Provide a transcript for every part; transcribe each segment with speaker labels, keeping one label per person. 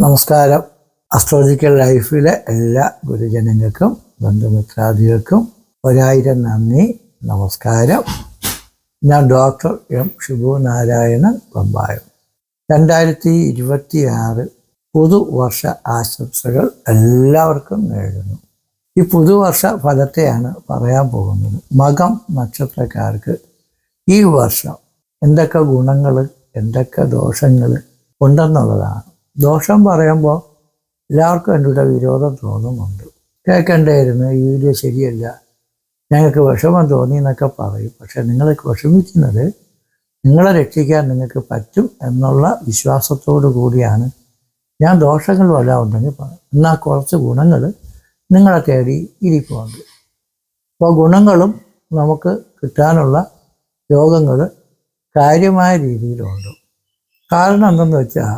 Speaker 1: നമസ്കാരം. അസ്ട്രോളജിക്കൽ ലൈഫിലെ എല്ലാ ഗുരുജനങ്ങൾക്കും ബന്ധുമിത്രാദികൾക്കും ഒരായിരം നന്ദി നമസ്കാരം. ഞാൻ ഡോക്ടർ എം ശുഭു നാരായണൻ പമ്പായം. രണ്ടായിരത്തി ഇരുപത്തി ആറ് പുതുവർഷ ആശംസകൾ എല്ലാവർക്കും നേടുന്നു ഈ പുതുവർഷ ഫലത്തെയാണ് പറയാൻ പോകുന്നത്. മകം നക്ഷത്രക്കാർക്ക് ഈ വർഷം എന്തൊക്കെ ഗുണങ്ങൾ എന്തൊക്കെ ദോഷങ്ങൾ ഉണ്ടെന്നുള്ളതാണ്. ദോഷം പറയുമ്പോൾ എല്ലാവർക്കും എന്റെ കൂടെ വിരോധം തോന്നുന്നുണ്ട്. കേൾക്കണ്ടായിരുന്നു ഈ വീഡിയോ ശരിയല്ല. ഞങ്ങൾക്ക് വിഷമം തോന്നി എന്നൊക്കെ പറയും. പക്ഷെ നിങ്ങൾ വിഷമിക്കുന്നത് നിങ്ങളെ രക്ഷിക്കാൻ നിങ്ങൾക്ക് പറ്റും എന്നുള്ള വിശ്വാസത്തോടു കൂടിയാണ് ഞാൻ ദോഷങ്ങൾ വല്ല ഉണ്ടെങ്കിൽ പറയും എന്നാൽ കുറച്ച് ഗുണങ്ങൾ നിങ്ങളെ തേടി ഇരിക്കുന്നുണ്ട് അപ്പോൾ ഗുണങ്ങളും നമുക്ക് കിട്ടാനുള്ള യോഗങ്ങൾ കാര്യമായ രീതിയിലുണ്ട്. കാരണം എന്തെന്ന് വെച്ചാൽ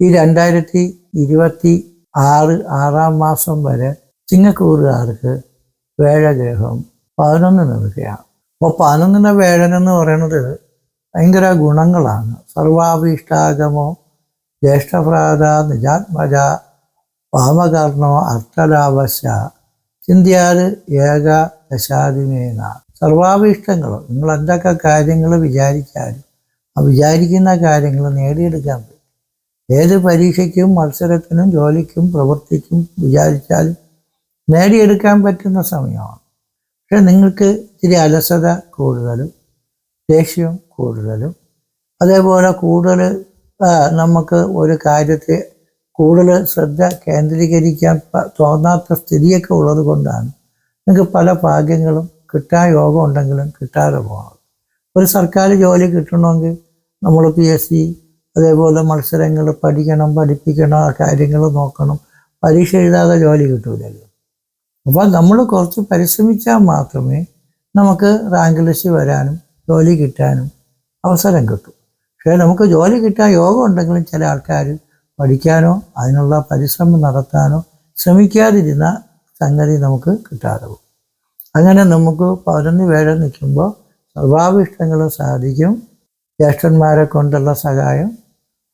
Speaker 1: ഈ രണ്ടായിരത്തി ഇരുപത്തി ആറ് ആറാം മാസം വരെ ചിങ്ങക്കൂറുകാർക്ക് വേഴഗ്രഹം പതിനൊന്ന് നിൽക്കുകയാണ് അപ്പോൾ പതിനൊന്നിന്റെ വേഴൻ എന്ന് പറയുന്നത് ഭയങ്കര ഗുണങ്ങളാണ്. സർവാഭീഷ്ടാഗമോ ജ്യേഷ്ഠപ്രാത നിജാത്മജ വാമകർണോ അർത്ഥലാവശ ചിന്തിയാത് ഏക ദശാതിമേന സർവാഭീഷ്ടങ്ങൾ നിങ്ങൾ എന്തൊക്കെ കാര്യങ്ങൾ വിചാരിച്ചാലും ആ വിചാരിക്കുന്ന കാര്യങ്ങൾ നേടിയെടുക്കാൻ പറ്റും. ഏത് പരീക്ഷയ്ക്കും മത്സരത്തിനും ജോലിക്കും പ്രവർത്തിക്കും വിചാരിച്ചാലും നേടിയെടുക്കാൻ പറ്റുന്ന സമയമാണ്. പക്ഷെ നിങ്ങൾക്ക് ഇത്തിരി അലസത കൂടുതലും ദേഷ്യം കൂടുതലും. അതേപോലെ കൂടുതൽ നമുക്ക് ഒരു കാര്യത്തെ കൂടുതൽ ശ്രദ്ധ കേന്ദ്രീകരിക്കാൻ തോന്നാത്ത സ്ഥിതിയൊക്കെ ഉള്ളത് കൊണ്ടാണ് നിങ്ങൾക്ക് പല ഭാഗ്യങ്ങളും കിട്ടാൻ യോഗം ഉണ്ടെങ്കിലും കിട്ടാതെ പോകണം ഒരു സർക്കാർ ജോലി കിട്ടണമെങ്കിൽ നമ്മൾ പി എസ് സി അതേപോലെ മത്സരങ്ങൾ പഠിക്കണം പഠിപ്പിക്കണം ആ കാര്യങ്ങൾ നോക്കണം. പരീക്ഷ എഴുതാതെ ജോലി കിട്ടൂലല്ലോ. അപ്പോൾ നമ്മൾ കുറച്ച് പരിശ്രമിച്ചാൽ മാത്രമേ നമുക്ക് റാങ്ക് ലിസ്റ്റ് വരാനും ജോലി കിട്ടാനും അവസരം കിട്ടും. പക്ഷേ നമുക്ക് ജോലി കിട്ടാൻ യോഗം ഉണ്ടെങ്കിലും ചില ആൾക്കാർ പഠിക്കാനോ അതിനുള്ള പരിശ്രമം നടത്താനോ ശ്രമിക്കാതിരുന്ന സംഗതി നമുക്ക് കിട്ടാതെ പോകും. അങ്ങനെ നമുക്ക് പതിനൊന്ന് പേരെ നിൽക്കുമ്പോൾ സർവാഭിഷ്ടങ്ങൾ സാധിക്കും. ജ്യേഷ്ഠന്മാരെ കൊണ്ടുള്ള സഹായം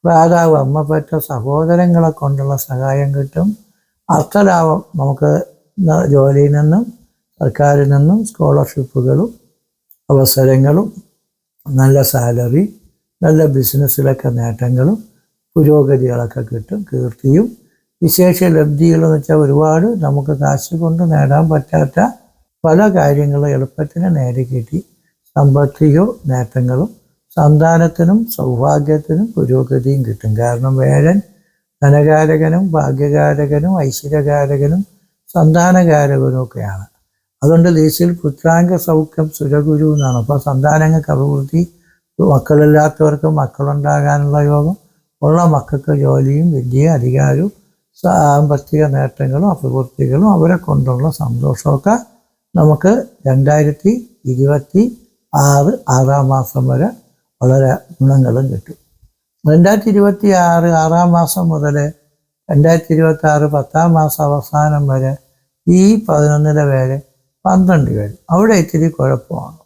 Speaker 1: ഭ്രാതാവ് പറ്റ സഹോദരങ്ങളെ കൊണ്ടുള്ള സഹായം കിട്ടും. അർത്ഥലാഭം നമുക്ക് ജോലിയിൽ നിന്നും സർക്കാരിൽ നിന്നും സ്കോളർഷിപ്പുകളും അവസരങ്ങളും നല്ല സാലറി നല്ല ബിസിനസ്സിലൊക്കെ നേട്ടങ്ങളും പുരോഗതികളൊക്കെ കിട്ടും കീർത്തിയും. വിശേഷ ലബ്ധികളെന്ന് വെച്ചാൽ ഒരുപാട് നമുക്ക് കാശ് കൊണ്ട് നേടാൻ പറ്റാത്ത പല കാര്യങ്ങളും എളുപ്പത്തിന് നേടി കിട്ടി. സമ്പത്തിയോ നേട്ടങ്ങളും സന്താനത്തിനും സൗഭാഗ്യത്തിനും പുരോഗതിയും കിട്ടും. കാരണം വേഴൻ ധനകാരകനും ഭാഗ്യകാരകനും ഐശ്വര്യകാരകനും സന്താനകാരകനും ഒക്കെയാണ്. അതുകൊണ്ട് ദേശീയ പുത്രാംഗ സൗഖ്യം സുരഗുരു എന്നാണ്. അപ്പോൾ സന്താനങ്ങൾക്ക് അഭിവൃദ്ധി മക്കളില്ലാത്തവർക്ക് മക്കളുണ്ടാകാനുള്ള യോഗം ഉള്ള മക്കൾക്ക് ജോലിയും വിദ്യയും അധികാരവും സാമ്പത്തിക നേട്ടങ്ങളും അഭിവൃദ്ധികളും അവരെ കൊണ്ടുള്ള സന്തോഷമൊക്കെ നമുക്ക് രണ്ടായിരത്തി ഇരുപത്തി ആറ് ആറാം മാസം വരെ വളരെ ഗുണങ്ങളും കിട്ടും. രണ്ടായിരത്തി ഇരുപത്തി ആറ് ആറാം മാസം മുതൽ രണ്ടായിരത്തി ഇരുപത്തി ആറ് പത്താം മാസം അവസാനം വരെ ഈ പതിനൊന്നര പേര് പന്ത്രണ്ട് പേര്. അവിടെ ഇത്തിരി കുഴപ്പമാണ്.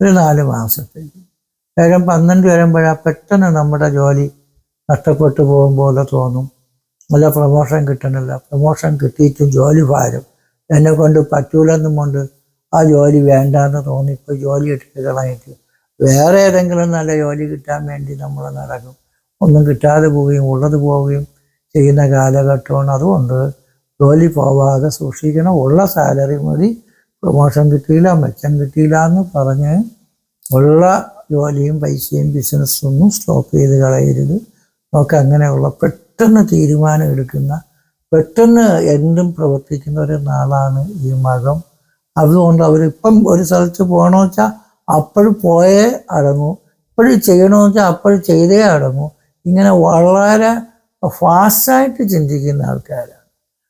Speaker 1: ഒരു നാല് മാസത്തേക്ക്. വേഗം പന്ത്രണ്ട് വരുമ്പോഴാണ് പെട്ടെന്ന് നമ്മുടെ ജോലി നഷ്ടപ്പെട്ടു പോകും പോലെ തോന്നും. നല്ല പ്രമോഷൻ കിട്ടണില്ല. പ്രമോഷൻ കിട്ടിയിട്ടും ജോലി ഭാരം എന്നെ കൊണ്ട് പറ്റൂലെന്നും കൊണ്ട് ആ ജോലി വേണ്ടാന്ന് തോന്നി. ഇപ്പോൾ ജോലി എടുത്ത് വേറെ ഏതെങ്കിലും നല്ല ജോലി കിട്ടാൻ വേണ്ടി നമ്മൾ നടക്കും. ഒന്നും കിട്ടാതെ പോവുകയും ഉള്ളത് പോവുകയും ചെയ്യുന്ന കാലഘട്ടമാണ്. അതുകൊണ്ട് ജോലി പോവാതെ സൂക്ഷിക്കണം. ഉള്ള സാലറി മതി. പ്രൊമോഷൻ കിട്ടിയില്ല മെച്ചം കിട്ടിയില്ല എന്ന് പറഞ്ഞ് ഉള്ള ജോലിയും പൈസയും ബിസിനസ്സൊന്നും സ്റ്റോപ്പ് ചെയ്ത് കളയരുത്. നമുക്ക് അങ്ങനെയുള്ള പെട്ടെന്ന് തീരുമാനം എടുക്കുന്ന പെട്ടെന്ന് എന്തും പ്രവർത്തിക്കുന്ന ഒരു നാളാണ് ഈ മകം. അതുകൊണ്ട് അവരിപ്പം ഒരു സ്ഥലത്ത് പോകണമെന്ന് വെച്ചാൽ അപ്പോഴും പോയേ അടങ്ങൂ. ഇപ്പോഴും ചെയ്യണമെന്ന് വെച്ചാൽ അപ്പോഴും ചെയ്തേ അടങ്ങൂ. ഇങ്ങനെ വളരെ ഫാസ്റ്റായിട്ട് ചിന്തിക്കുന്ന ആൾക്കാരാണ്.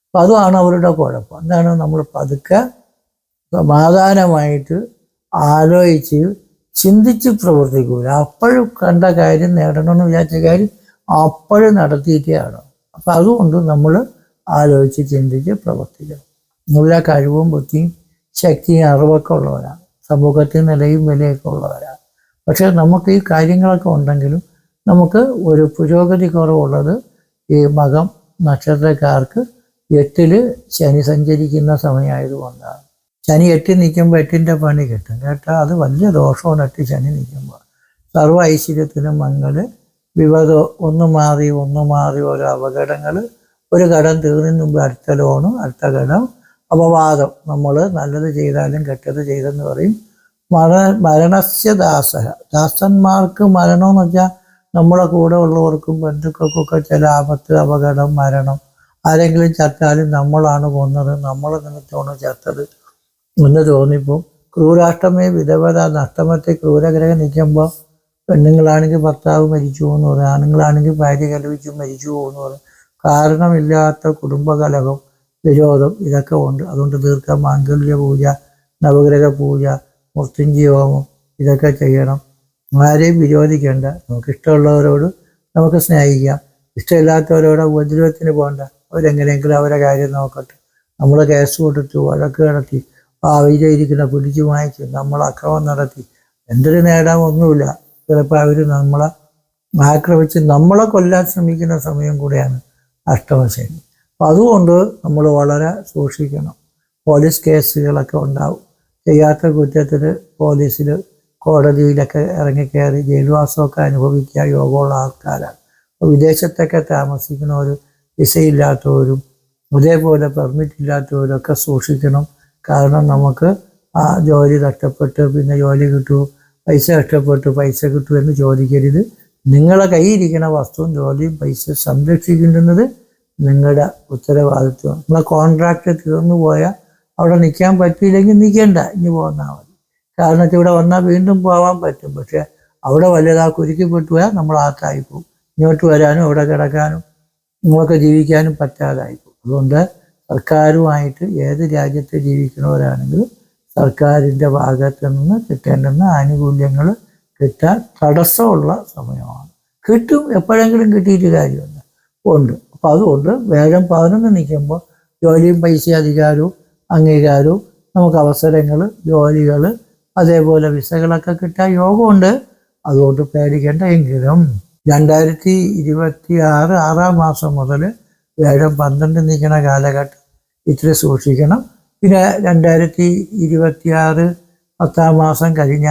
Speaker 1: അപ്പം അതുമാണ് അവരുടെ കുഴപ്പം. എന്താണ് നമ്മൾ പതുക്കെ സമാധാനമായിട്ട് ആലോചിച്ച് ചിന്തിച്ച് പ്രവർത്തിക്കൂല. അപ്പോഴും കണ്ട കാര്യം നേടണമെന്ന് വിചാരിച്ച കാര്യം അപ്പോഴും നടത്തിയിട്ടേ ആണ് അപ്പം അതുകൊണ്ട് നമ്മൾ ആലോചിച്ച് ചിന്തിച്ച് പ്രവർത്തിക്കണം. നല്ല കഴിവും ബുദ്ധിയും ശക്തിയും അറിവൊക്കെ ഉള്ളവരാണ്. സമൂഹത്തിൽ നിലയും വിലയൊക്കെ ഉള്ളവരാണ്. പക്ഷേ നമുക്ക് ഈ കാര്യങ്ങളൊക്കെ ഉണ്ടെങ്കിലും നമുക്ക് ഒരു പുരോഗതി കുറവുള്ളത് ഈ മകം നക്ഷത്രക്കാർക്ക് എട്ടിൽ ശനി സഞ്ചരിക്കുന്ന സമയമായതുകൊണ്ടാണ്. ശനി എട്ടിൽ നിൽക്കുമ്പോൾ എട്ടിന്റെ പണി കിട്ടും. കേട്ടോ അത് വലിയ ദോഷമാണ് എട്ട് ശനി നിൽക്കുമ്പോൾ. സർവ ഐശ്വര്യത്തിനും മങ്ങൾ വിവാദം ഒന്ന് മാറി ഒന്ന് മാറി ഓരോ അപകടങ്ങൾ ഒരു ഘടം തീർന്നതിന് മുമ്പ് അടുത്ത ലോണ് അടുത്ത കടം. അപവാദം. നമ്മൾ നല്ലത് ചെയ്താലും കെട്ടത് ചെയ്തെന്ന് പറയും. മര മരണസ്യ ദാസ ദാസന്മാർക്ക് മരണം എന്ന് വെച്ചാൽ നമ്മളെ കൂടെ ഉള്ളവർക്കും ബന്ധുക്കൾക്കൊക്കെ ചില ആപത്ത് അപകടം മരണം. ആരെങ്കിലും ചത്താലും നമ്മളാണ് കൊന്നത്. നമ്മൾ നിമിത്തമാണ് ചത്തത് എന്ന് തോന്നിപ്പോൾ ക്രൂരാഷ്ടമേ വിധവത നഷ്ടമത്തെ ക്രൂരഗ്രഹം നിൽക്കുമ്പോൾ പെണ്ണുങ്ങളാണെങ്കിൽ ഭർത്താവ് മരിച്ചു എന്ന് പറയും. ആണുങ്ങളാണെങ്കിൽ ഭാര്യ കലവിച്ചു മരിച്ചു എന്ന് പറയും. കാരണമില്ലാത്ത കുടുംബകലഹം. വിരോധം ഇതൊക്കെ ഉണ്ട്. അതുകൊണ്ട് ദീർഘ മാംഗല്യ പൂജ നവഗ്രഹ പൂജ മൃത്യുഞ്ജയ ഹോമം ഇതൊക്കെ ചെയ്യണം. ആരെയും വിരോധിക്കേണ്ട. നമുക്ക് ഇഷ്ടമുള്ളവരോട് നമുക്ക് സ്നേഹിക്കാം. ഇഷ്ടമില്ലാത്തവരോട് ഉപദ്രവത്തിന് പോകണ്ട. അവരെങ്ങനെയെങ്കിലും അവരെ കാര്യം നോക്കട്ടെ. നമ്മൾ കേസ് കൊടുത്തു വഴക്ക് നടത്തി വിജയിരിക്കുന്ന പിടിച്ചു വാങ്ങിച്ചു നമ്മൾ അക്രമം നടത്തി. എന്തൊരു നേടാൻ ഒന്നുമില്ല. ചിലപ്പോൾ അവർ നമ്മളെ ആക്രമിച്ച് നമ്മളെ കൊല്ലാൻ ശ്രമിക്കുന്ന സമയം കൂടെയാണ് അഷ്ടമശനി. അതുകൊണ്ട് നമ്മൾ വളരെ സൂക്ഷിക്കണം. പോലീസ് കേസുകളൊക്കെ ഉണ്ടാവും. ചെയ്യാത്ത കുറ്റത്തിന് പോലീസിൽ കോടതിയിലൊക്കെ ഇറങ്ങിക്കയറി ജയിൽവാസമൊക്കെ അനുഭവിക്കുക യോഗമുള്ള ആൾക്കാരാണ്. അപ്പോൾ വിദേശത്തൊക്കെ താമസിക്കുന്നവരും വിസയില്ലാത്തവരും അതേപോലെ പെർമിറ്റ് ഇല്ലാത്തവരൊക്കെ സൂക്ഷിക്കണം. കാരണം നമുക്ക് ആ ജോലി നഷ്ടപ്പെട്ട് പിന്നെ ജോലി കിട്ടൂ പൈസ നഷ്ടപ്പെട്ടു പൈസ കിട്ടൂ എന്ന് ചോദിക്കരുത്. നിങ്ങളെ കയ്യിരിക്കുന്ന വസ്തുവും ജോലിയും പൈസ സംരക്ഷിക്കുന്നത് നിങ്ങളുടെ ഉത്തരവാദിത്വം. നിങ്ങളെ കോൺട്രാക്ട് തീർന്നു പോയാൽ അവിടെ നിൽക്കാൻ പറ്റിയില്ലെങ്കിൽ നിൽക്കേണ്ട ഇനി പോന്നാൽ മതി. കാരണം വെച്ചാൽ ഇവിടെ വന്നാൽ വീണ്ടും പോകാൻ പറ്റും. പക്ഷെ അവിടെ വലുതാ കുരുക്കിപ്പെട്ടു പോയാൽ നമ്മൾ ആത്തായി പോകും ഇങ്ങോട്ട് വരാനും അവിടെ കിടക്കാനും നിങ്ങളൊക്കെ ജീവിക്കാനും പറ്റാതായി പോകും അതുകൊണ്ട് സർക്കാരുമായിട്ട് ഏത് രാജ്യത്ത് ജീവിക്കുന്നവരാണെങ്കിലും സർക്കാരിന്റെ ഭാഗത്ത് നിന്ന് കിട്ടേണ്ടുന്ന ആനുകൂല്യങ്ങൾ കിട്ടാൻ തടസ്സമുള്ള സമയമാണ്. കിട്ടും എപ്പോഴെങ്കിലും കിട്ടിയിട്ട് കാര്യമുണ്ട് ഉണ്ട്. അപ്പോൾ അതുകൊണ്ട് വേഗം പതിനൊന്ന് നിൽക്കുമ്പോൾ ജോലിയും പൈസ അധികാരവും അംഗീകാരവും നമുക്ക് അവസരങ്ങൾ ജോലികൾ അതേപോലെ വിസകളൊക്കെ കിട്ടാൻ യോഗമുണ്ട്. അതുകൊണ്ട് പേടിക്കേണ്ട എങ്കിലും രണ്ടായിരത്തി ഇരുപത്തി ആറ് ആറാം മാസം മുതൽ വേഗം പന്ത്രണ്ട് നിൽക്കുന്ന കാലഘട്ടം ഇത്തിരി സൂക്ഷിക്കണം. പിന്നെ രണ്ടായിരത്തി ഇരുപത്തി ആറ് പത്താം മാസം കഴിഞ്ഞ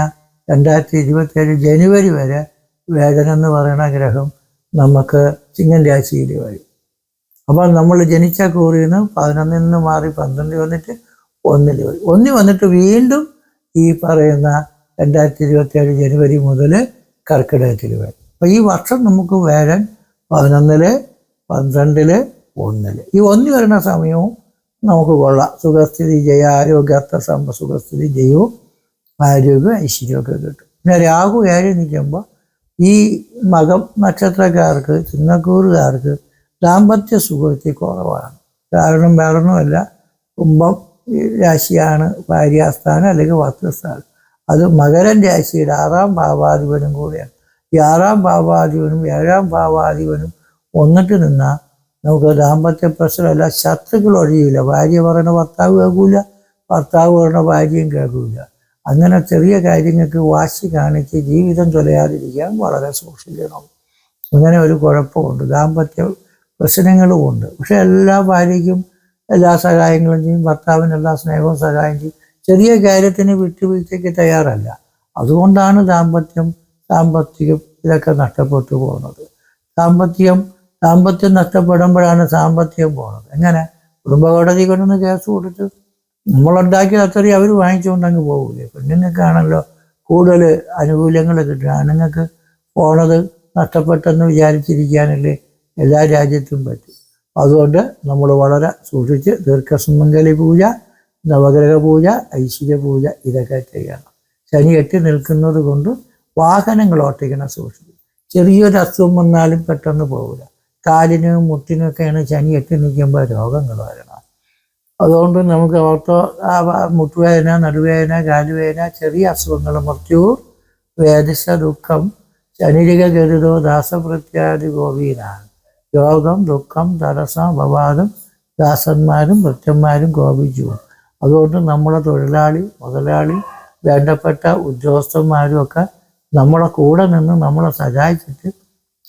Speaker 1: രണ്ടായിരത്തി ഇരുപത്തി ഏഴ് ജനുവരി വരെ വേദന എന്ന് പറയുന്ന ഗ്രഹം നമുക്ക് ചിങ്ങൻ രാശിയിൽ വരും. അപ്പോൾ നമ്മൾ ജനിച്ച കൂറിൽ നിന്ന് പതിനൊന്നിൽ നിന്ന് മാറി പന്ത്രണ്ടിൽ വന്നിട്ട് ഒന്നിൽ വരും. ഒന്നിൽ വന്നിട്ട് വീണ്ടും ഈ പറയുന്ന രണ്ടായിരത്തി ഇരുപത്തി ഏഴ് ജനുവരി മുതൽ കർക്കിടകത്തിൽ വരും. അപ്പോൾ ഈ വർഷം നമുക്ക് വേഴൻ പതിനൊന്നിൽ പന്ത്രണ്ടിൽ ഒന്നിൽ ഈ ഒന്നി വരുന്ന സമയവും നമുക്ക് കൊള്ളാം. സുഖസ്ഥിതി ജയ ആരോഗ്യാർത്ഥ സമ്പ സുഖസ്ഥിതി ജയവും ആരോഗ്യവും ഐശ്വര്യമൊക്കെ കിട്ടും. പിന്നെ രാഹു ഏഴ് നിൽക്കുമ്പോൾ ഈ മകം നക്ഷത്രക്കാർക്ക് ചിങ്ങക്കൂറുകാർക്ക് ദാമ്പത്യ സുഖത്തിൽ കുറവാണ്. കാരണം വേറൊന്നുമല്ല കുംഭം രാശിയാണ് ഭാര്യാസ്ഥാനം അല്ലെങ്കിൽ വസ്ത്രസ്ഥാനം. അത് മകരൻ രാശിയുടെ ആറാം ഭാവാധിപനും കൂടിയാണ്. ഈ ആറാം ഭാവാധിപനും ഏഴാം ഭാവാധിപനും ഒന്നിട്ട് നിന്നാൽ നമുക്ക് ദാമ്പത്യ പ്രശ്നമല്ല ശത്രുക്കൾ ഒഴിയില്ല ഭാര്യ പറയുന്ന ഭർത്താവ് കേൾക്കൂല ഭർത്താവ് പറയുന്ന ഭാര്യയും കേൾക്കൂല. അങ്ങനെ ചെറിയ കാര്യങ്ങൾക്ക് വാശി കാണിച്ച് ജീവിതം തുലയാതിരിക്കാൻ വളരെ സൂക്ഷിക്കണം. അങ്ങനെ ഒരു കുഴപ്പമുണ്ട്. ദാമ്പത്യ പ്രശ്നങ്ങളും ഉണ്ട്. പക്ഷെ എല്ലാ ഭാര്യയ്ക്കും എല്ലാ സഹായങ്ങളും ചെയ്യും. ഭർത്താവിന് എല്ലാ സ്നേഹവും സഹായം ചെയ്യും. ചെറിയ കാര്യത്തിന് വിട്ടുവീഴ്ചയ്ക്ക് തയ്യാറല്ല. അതുകൊണ്ടാണ് ദാമ്പത്യം സാമ്പത്തികം ഇതൊക്കെ നഷ്ടപ്പെട്ടു പോകുന്നത്. സാമ്പത്തികം സാമ്പത്യം നഷ്ടപ്പെടുമ്പോഴാണ് സാമ്പത്തികം പോകുന്നത്. എങ്ങനെ? കുടുംബ കോടതി കൊണ്ടൊന്ന് കേസ് കൊടുത്ത് നമ്മളുണ്ടാക്കിയ അത്രയും അവർ വാങ്ങിച്ചുകൊണ്ടങ്ങ് പോകില്ലേ പെണ്ണുങ്ങൾക്കാണല്ലോ കൂടുതൽ ആനുകൂല്യങ്ങൾ കിട്ടുക. ആണുങ്ങൾക്ക് പോണത് നഷ്ടപ്പെട്ടെന്ന് വിചാരിച്ചിരിക്കാനല്ലേ എല്ലാ രാജ്യത്തും പറ്റും. അതുകൊണ്ട് നമ്മൾ വളരെ സൂക്ഷിച്ച് ദീർഘസുമംഗലി പൂജ നവഗ്രഹ പൂജ ഐശ്വര്യ പൂജ ഇതൊക്കെ ചെയ്യണം. ശനി എട്ടി നിൽക്കുന്നത് കൊണ്ട് വാഹനങ്ങൾ ഓട്ടിക്കണം സൂക്ഷിക്കും ചെറിയൊരു അസുഖം വന്നാലും പെട്ടെന്ന് പോകില്ല കാലിനും മുട്ടിനൊക്കെയാണ് ശനി എട്ടി നിൽക്കുമ്പോൾ രോഗങ്ങൾ വരണം. അതുകൊണ്ട് നമുക്ക് ഓർത്തോ മുട്ടുവേദന നടുവേദന കാലുവേദന ചെറിയ അസുഖങ്ങൾ മൃത്യു വേദിസ ദുഃഖം ശനിരിക ഗരുതോ ദാസപ്രത്യാദി ഗോപീനാണ് രോഗം ദുഃഖം തടസ്സം അപവാദം ദാസന്മാരും ഭൃത്യന്മാരും കോപിച്ചു അതുകൊണ്ട് നമ്മളെ തൊഴിലാളി മുതലാളി വേണ്ടപ്പെട്ട ഉദ്യോഗസ്ഥന്മാരും ഒക്കെ നമ്മളെ കൂടെ നിന്ന് നമ്മളെ സഹായിച്ചിട്ട്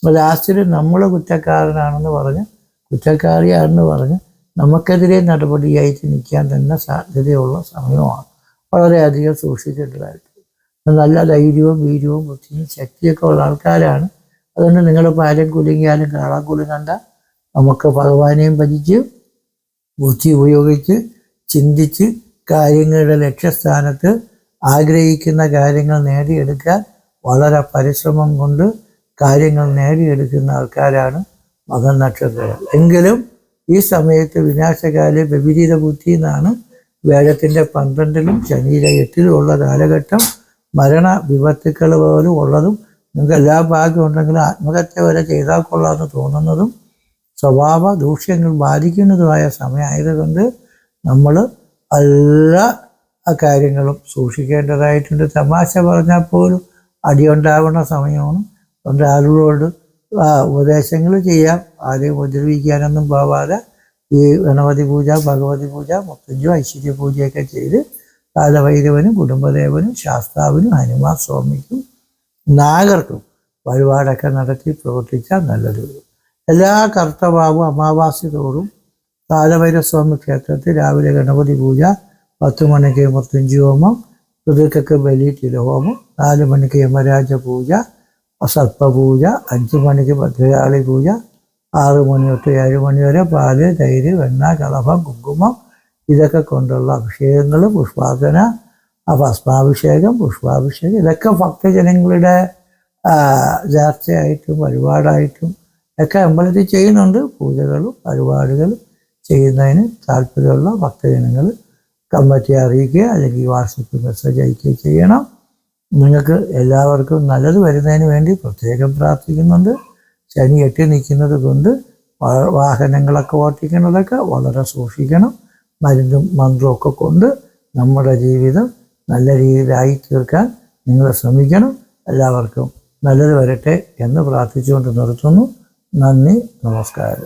Speaker 1: ലാസ്റ്റിൽ നമ്മൾ കുറ്റക്കാരനാണെന്ന് പറഞ്ഞ് കുറ്റക്കാരിയാണെന്ന് പറഞ്ഞ് നമുക്കെതിരെ നടപടിയായിട്ട് നിൽക്കാൻ തന്നെ സാധ്യതയുള്ള സമയമാണ്. വളരെയധികം സൂക്ഷിക്കേണ്ടതായിട്ട്. നല്ല ധൈര്യവും വീര്യവും ബുദ്ധിയും ശക്തിയൊക്കെ ഉള്ള ആൾക്കാരാണ് അതുകൊണ്ട് നിങ്ങൾ പാലം കുലുങ്ങിയാലും കാളാൻ കുലുങ്ങണ്ട നമുക്ക് ഭഗവാനെയും ഭജിച്ച് ബുദ്ധി ഉപയോഗിച്ച് ചിന്തിച്ച് കാര്യങ്ങളുടെ ലക്ഷ്യസ്ഥാനത്ത് ആഗ്രഹിക്കുന്ന കാര്യങ്ങൾ നേടിയെടുക്കാൻ വളരെ പരിശ്രമം കൊണ്ട് കാര്യങ്ങൾ നേടിയെടുക്കുന്ന ആൾക്കാരാണ് മകൻ നക്ഷത്രങ്ങൾ എങ്കിലും ഈ സമയത്ത് വിനാശകാല വിപരീത ബുദ്ധി എന്നാണ് വേദത്തിന്റെ പന്ത്രണ്ടിലും ശനിയിലെ എട്ടിലും ഉള്ള കാലഘട്ടം മരണ വിപത്തുക്കൾ പോലും ഉള്ളതും നിങ്ങൾക്ക് എല്ലാ ഭാഗ്യം ഉണ്ടെങ്കിലും ആത്മഹത്യ വരെ ചെയ്താൽ കൊള്ളാമെന്ന് തോന്നുന്നതും സ്വഭാവ ദൂഷ്യങ്ങൾ ബാധിക്കുന്നതുമായ സമയമായതുകൊണ്ട് നമ്മൾ എല്ലാ കാര്യങ്ങളും സൂക്ഷിക്കേണ്ടതായിട്ടുണ്ട്. തമാശ പറഞ്ഞാൽ പോലും അടിയുണ്ടാവുന്ന സമയമാണ്. അതുകൊണ്ട് ആളുകളോട് ഉപദേശങ്ങൾ ചെയ്യാം. ആരെയും ഉപദ്രവിക്കാനൊന്നും പോവാതെ ഈ ഗണപതി പൂജ ഭഗവതി പൂജ മുത്തഞ്ചു ഐശ്വര്യ പൂജയൊക്കെ ചെയ്ത് കാലഭൈരവനും കുടുംബദേവനും ശാസ്താവിനും ഹനുമാൻ സ്വാമിക്കും നാഗർക്കും വഴിപാടൊക്കെ നടത്തി പ്രവർത്തിച്ചാൽ നല്ലത്. എല്ലാ കർത്തവാവും അമാവാസി തോറും കാലഭൈരസ്വാമി ക്ഷേത്രത്തിൽ രാവിലെ ഗണപതി പൂജ പത്ത് മണിക്ക് മുത്തഞ്ചു ഹോമം ഋതുക്കൾക്ക് ബലി തിലഹോമം നാല് മണിക്ക് യമരാജ പൂജ സർപ്പപൂജ അഞ്ച് മണിക്ക് ഭദ്രകാളി പൂജ ആറ് മണി തൊട്ട് ഏഴ് മണി വരെ പാൽ തൈര് വെണ്ണ കളഭം കുങ്കുമം ഇതൊക്കെ കൊണ്ടുള്ള അഭിഷേകങ്ങൾ പുഷ്പാർച്ചന ഭസ്മാഭിഷേകം പുഷ്പാഭിഷേകം ഇതൊക്കെ ഭക്തജനങ്ങളുടെ ചർച്ചയായിട്ടും വഴിപാടായിട്ടും ഒക്കെ അമ്പലത്തിൽ ചെയ്യുന്നുണ്ട്. പൂജകളും വഴിപാടുകളും ചെയ്യുന്നതിന് താല്പര്യമുള്ള ഭക്തജനങ്ങൾ കമ്മിറ്റിയെ അറിയിക്കുക അല്ലെങ്കിൽ വാട്സപ്പ് മെസ്സേജ് അയക്കുക ചെയ്യണം. നിങ്ങൾക്ക് എല്ലാവർക്കും നല്ലത് വരുന്നതിന് വേണ്ടി പ്രത്യേകം പ്രാർത്ഥിക്കുന്നുണ്ട്. ശനി എട്ടി നിൽക്കുന്നത് കൊണ്ട് വാഹനങ്ങളൊക്കെ ഓട്ടിക്കുന്നതൊക്കെ വളരെ സൂക്ഷിക്കണം. മരുന്നും മന്ത്രവും ഒക്കെ കൊണ്ട് നമ്മുടെ ജീവിതം നല്ല രീതിയിലായി തീർക്കാൻ നിങ്ങൾ ശ്രമിക്കണം. എല്ലാവർക്കും നല്ലത് വരട്ടെ എന്ന് പ്രാർത്ഥിച്ചുകൊണ്ട് നിർത്തുന്നു. നന്ദി നമസ്കാരം.